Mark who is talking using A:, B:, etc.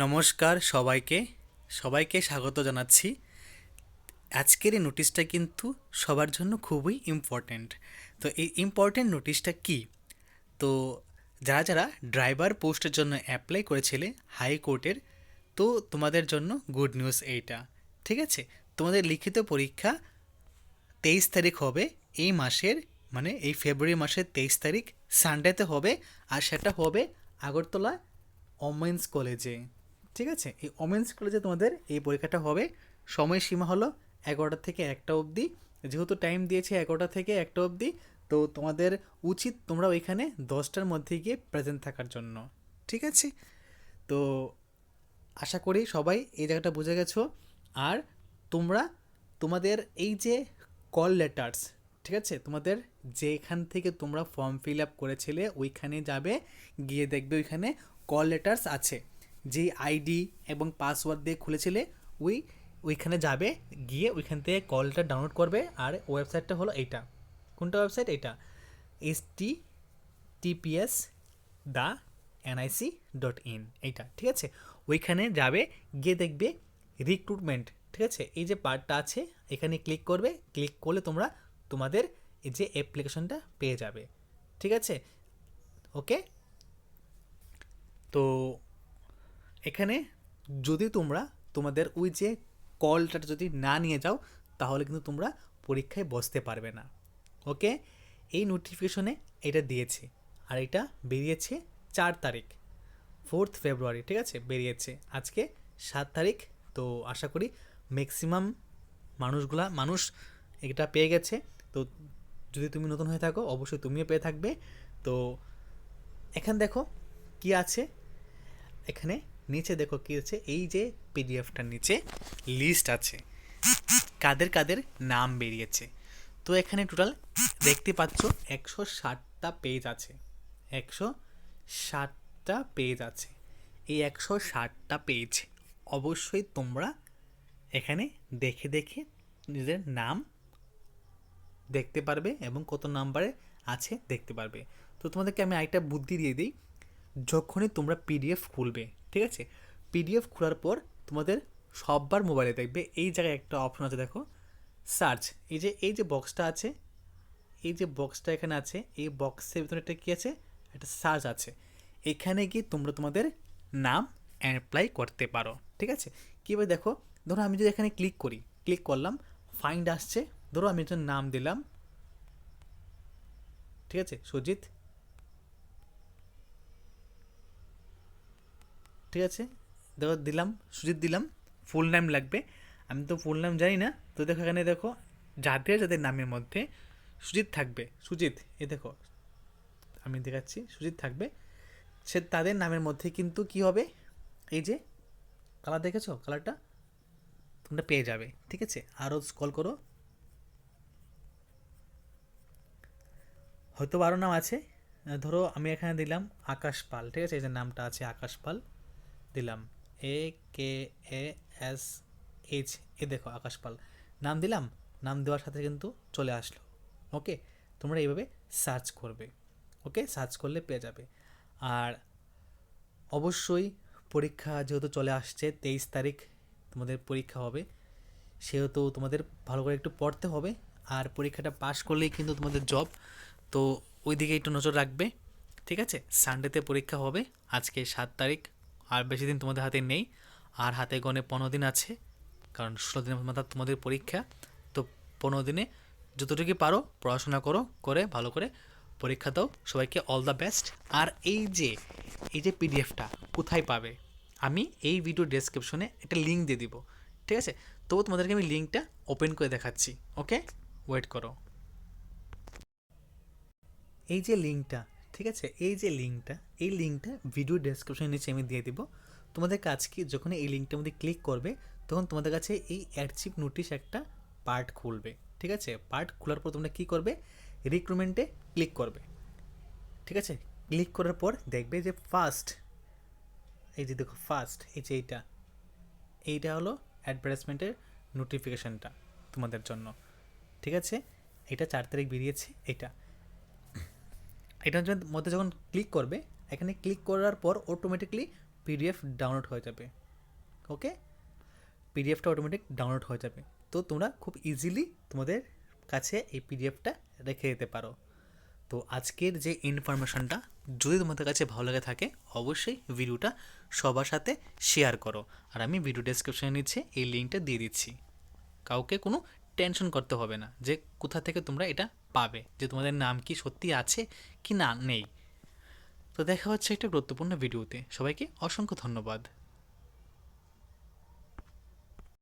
A: নমস্কার সবাইকে সবাইকে স্বাগত জানাচ্ছি। আজকের এই নোটিশটা কিন্তু সবার জন্য খুবই ইম্পর্ট্যান্ট তো এই ইম্পর্ট্যান্ট নোটিশটা কি? তো যারা যারা ড্রাইভার পোস্টের জন্য অ্যাপ্লাই করেছিলে হাইকোর্টের তো তোমাদের জন্য গুড নিউজ এইটা, ঠিক আছে? তোমাদের লিখিত পরীক্ষা তেইশ তারিখ হবে, এই মাসের মানে এই ফেব্রুয়ারি মাসের তেইশ তারিখ সানডেতে হবে, আর সেটা হবে আগরতলা ওমেন্স কলেজে ঠিক আছে? এই ওমেন্স কলেজে তোমাদের এই পরীক্ষাটা হবে। সময়সীমা হলো এগারোটা থেকে একটা অবধি। যেহেতু টাইম দিয়েছে এগারোটা থেকে একটা অবধি, তো তোমাদের উচিত তোমরা ওইখানে দশটার মধ্যে গিয়ে প্রেজেন্ট থাকার জন্য। ঠিক আছে? তো আশা করি সবাই এই জায়গাটা বুঝে গেছো। আর তোমরা তোমাদের এই যে কল লেটার্স ঠিক আছে? তোমাদের যেখান থেকে তোমরা ফর্ম ফিল আপ করেছিলে, ওইখানে যাবে, গিয়ে দেখবে ওইখানে কল লেটার্স আছে। যে আইডি এবং পাসওয়ার্ড দিয়ে খুলেছিলে, ওই ওইখানে যাবে, গিয়ে ওইখান থেকে কলটা ডাউনলোড করবে, আর ওয়েবসাইটটা হলো এইটা। কোনটা ওয়েবসাইট? এটা S T TPS the NIC dot in এইটা, ঠিক আছে? ওইখানে যাবে, গিয়ে দেখবে রিক্রুটমেন্ট ঠিক আছে? এই যে পার্টটা আছে, এখানে ক্লিক করবে ক্লিক করলে তোমরা তোমাদের এই যে অ্যাপ্লিকেশনটা পেয়ে যাবে, ঠিক আছে? ওকে তো এখানে যদি তোমরা তোমাদের ওই যে কলটা যদি না নিয়ে যাও, তাহলে কিন্তু তোমরা পরীক্ষায় বসতে পারবে না। ওকে? এই নোটিফিকেশনে এটা দিয়েছে। আর এটা বেরিয়েছে চার তারিখ ফোর্থ ফেব্রুয়ারি ঠিক আছে? বেরিয়েছে। আজকে সাত তারিখ, তো আশা করি ম্যাক্সিমাম মানুষগুলা, মানুষ এটা পেয়ে গেছে। তো যদি তুমি নতুন হয়ে থাকো, অবশ্যই তুমিও পেয়ে থাকবে। তো এখানে দেখো কি আছে। এখানে নিচে দেখো কি আছে এই যে পিডিএফটার নিচে লিস্ট আছে। কাদের কাদের নাম বেরিয়েছে। তো এখানে টোটাল দেখতে পাচ্ছ একশো ষাটটা পেজ আছে। একশো ষাটটা পেজ আছে। এই একশো ষাটটা পেজ অবশ্যই তোমরা এখানে দেখে দেখে নিজের নাম দেখতে পারবে এবং কত নাম্বারে আছে দেখতে পারবে। তো তোমাদেরকে আমি আরেকটা বুদ্ধি দিয়ে দিই। যখনই তোমরা পিডিএফ খুলবে ঠিক আছে? পিডিএফ খোলার পর তোমাদের সববার মোবাইলে দেখবে। এই জায়গায় একটা অপশন আছে, দেখো। সার্চ এই যে এই যে বক্সটা আছে, এই যে বক্সটা এখানে আছে, এই বক্সের ভিতরে একটা কী আছে? একটা সার্চ আছে। এখানে গিয়ে তোমরা তোমাদের নাম অ্যাপ্লাই করতে পারো। ঠিক আছে? কীভাবে দেখো? ধরো আমি যদি এখানে ক্লিক করি ক্লিক করলাম ফাইন্ড আসছে। ধরো আমি একজন নাম দিলাম। ঠিক আছে? সুজিত ঠিক আছে? দেখো, দিলাম, সুজিত দিলাম ফুল নাম লাগবে। আমি তো ফুল নাম জানি না। তো দেখো এখানে দেখো, যাদের যাদের নামের মধ্যে সুজিত থাকবে, সুজিত এ দেখো, আমি দেখাচ্ছি, সুজিত থাকবে, সে তাদের নামের মধ্যে কিন্তু কি হবে? এই যে কালার দেখেছ? কালারটা তোমরা পেয়ে যাবে, ঠিক আছে? আরও স্কল করো। হয়তো আরও নাম আছে। ধরো আমি এখানে দিলাম আকাশ পাল, ঠিক আছে? এই যে নামটা আছে আকাশ পাল। দিলাম। এ কে এ এস এইচ এ দেখো আকাশ পাল। নাম দিলাম, নাম দেওয়ার সাথে কিন্তু চলে আসলো। ওকে তোমরা এইভাবে সার্চ করবে। ওকে সার্চ করলে পেয়ে যাবে। আর অবশ্যই পরীক্ষা যেহেতু চলে আসছে, তেইশ তারিখ তোমাদের পরীক্ষা হবে। সেহেতু তোমাদের ভালো করে একটু পড়তে হবে। আর পরীক্ষাটা পাশ করলেই কিন্তু তোমাদের জব তো ওই দিকে একটু নজর রাখবে। ঠিক আছে? সানডেতে পরীক্ষা হবে। আজকে সাত তারিখ। আর বেশি দিন তোমাদের হাতে নেই। আর হাতে গনে পনেরো দিন আছে, কারণ ষোলো দিনের মাথা তোমাদের পরীক্ষা। তো পনেরো দিনে যতটুকু পারো, পড়াশোনা করো, করে ভালো করে পরীক্ষা দাও। সবাইকে অল দ্য বেস্ট আর এই যে এই যে পিডিএফটা কোথায় পাবে? আমি এই ভিডিও ডেসক্রিপশনে একটা লিঙ্ক দিয়ে দিব। ঠিক আছে? তবু তোমাদেরকে আমি লিঙ্কটা ওপেন করে দেখাচ্ছি ওকে ওয়েট করো। এই যে লিঙ্কটা ঠিক আছে? এই যে লিঙ্কটা এই লিঙ্কটা ভিডিও ডেসক্রিপশনের নিচে আমি দিয়ে দিব। তোমাদের কাজ কি যখন এই লিঙ্কটার মধ্যে ক্লিক করবে, তখন তোমাদের কাছে এই অ্যাডচিপ নোটিশ একটা পার্ট খুলবে। ঠিক আছে? পার্ট খোলার পর তোমরা কী করবে? রিক্রুটমেন্টে ক্লিক করবে। ঠিক আছে? ক্লিক করার পর দেখবে যে ফার্স্ট এই যে দেখো ফার্স্ট এই যে এইটা এইটা হলো অ্যাডভার্টাইজমেন্টের নোটিফিকেশানটা তোমাদের জন্য। ঠিক আছে? এটা চার তারিখ বেরিয়েছে এটা এটার মধ্যে যখন ক্লিক করবে, এখানে ক্লিক করার পর অটোমেটিকলি পিডিএফ ডাউনলোড হয়ে যাবে। ওকে পিডিএফটা অটোমেটিক ডাউনলোড হয়ে যাবে। তো তোমরা খুব ইজিলি তোমাদের কাছে এই পিডিএফটা রেখে দিতে পারো। তো আজকের যে ইনফরমেশনটা যদি তোমাদের কাছে ভালো লেগে থাকে, অবশ্যই ভিডিওটা সবার সাথে শেয়ার করো। আর আমি ভিডিও ডেসক্রিপশনে নিচে এই লিঙ্কটা দিয়ে দিচ্ছি। কাউকে কোনো টেনশন করতে হবে না যে কোথা থেকে তোমরা এটা পাবে, যে তোমাদের নাম কি সত্যি আছে কি না নেই। তো দেখা হচ্ছে একটা গুরুত্বপূর্ণ ভিডিওতে। সবাইকে অসংখ্য ধন্যবাদ।